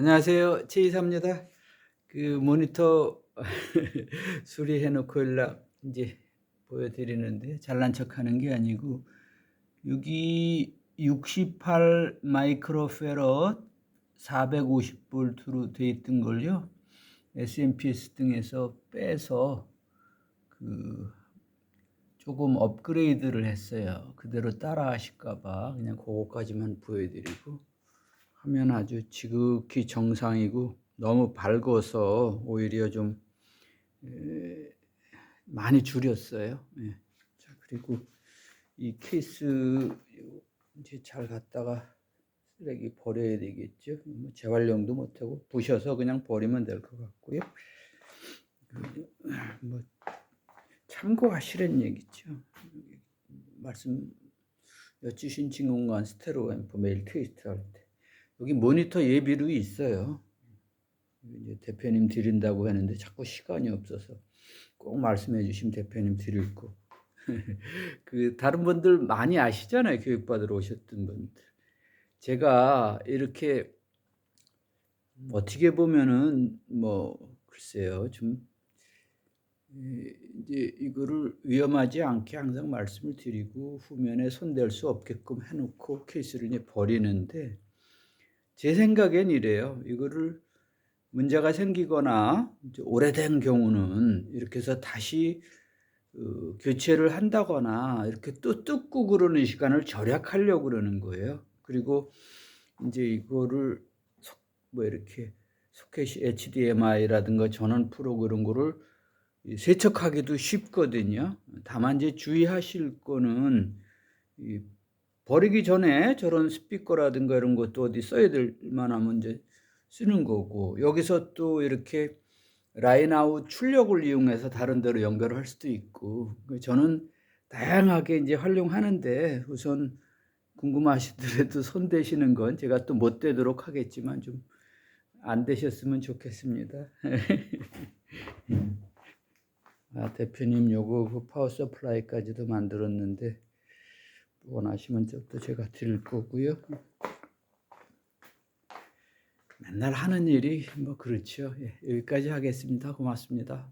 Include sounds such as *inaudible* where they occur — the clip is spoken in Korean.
안녕하세요. 최이사입니다. 그 모니터 *laughs* 수리해 놓고 연락 이제 보여드리는데 잘난 척하는 게 아니고 여기 68 마이크로페럿 450볼트로 돼 있던 걸요. SMPS 등에서 빼서 그 조금 업그레이드를 했어요. 그대로 따라 하실까봐 그냥 그거까지만 보여드리고 하면 아주 지극히 정상이고 너무 밝아서 오히려 좀 에, 많이 줄였어요. 예. 자 그리고 이 케이스 이제 잘 갖다가 쓰레기 버려야 되겠죠. 뭐 재활용도 못하고 부셔서 그냥 버리면 될 것 같고요. 그, 뭐 참고하시란 얘기죠. 말씀 여쭈신 친구간 스테레오 앰프 매일 테스트 할 때. 여기 모니터 예비로 있어요. 이제 대표님 드린다고 하는데 자꾸 시간이 없어서 꼭 말씀해 주시면 대표님 드릴 거. *laughs* 그 다른 분들 많이 아시잖아요. 교육받으러 오셨던 분들. 제가 이렇게 어떻게 보면은 뭐 글쎄요. 좀 이- 이제 이거를 위험하지 않게 항상 말씀을 드리고 후면에 손댈 수 없게끔 해놓고 케이스를 이제 버리는데 제 생각엔 이래요. 이거를 문제가 생기거나 오래된 경우는 이렇게 해서 다시 어, 교체를 한다거나 이렇게 또 뜯고 그러는 시간을 절약하려고 그러는 거예요. 그리고 이제 이거를 속- 뭐 이렇게 소켓이 HDMI라든가 전원 프로 그런 거를 이 세척하기도 쉽거든요. 다만 이제 주의하실 거는 이 버리기 전에 저런 스피커라든가 이런 것도 어디 써야 될 만하면 이제 쓰는 거고 여기서 또 이렇게 라인아웃 출력을 이용해서 다른 데로 연결할 수도 있고 저는 다양하게 이제 활용하는데 우선 궁금하시더라도 손 대시는 건 제가 또 못 되도록 하겠지만 좀 안 되셨으면 좋겠습니다. *laughs* 아, 대표님 요거 그 파워 서플라이까지도 만들었는데 원하시면 또 제가 드릴 거고요. 맨날 하는 일이 뭐 그렇죠. 예, 여기까지 하겠습니다. 고맙습니다.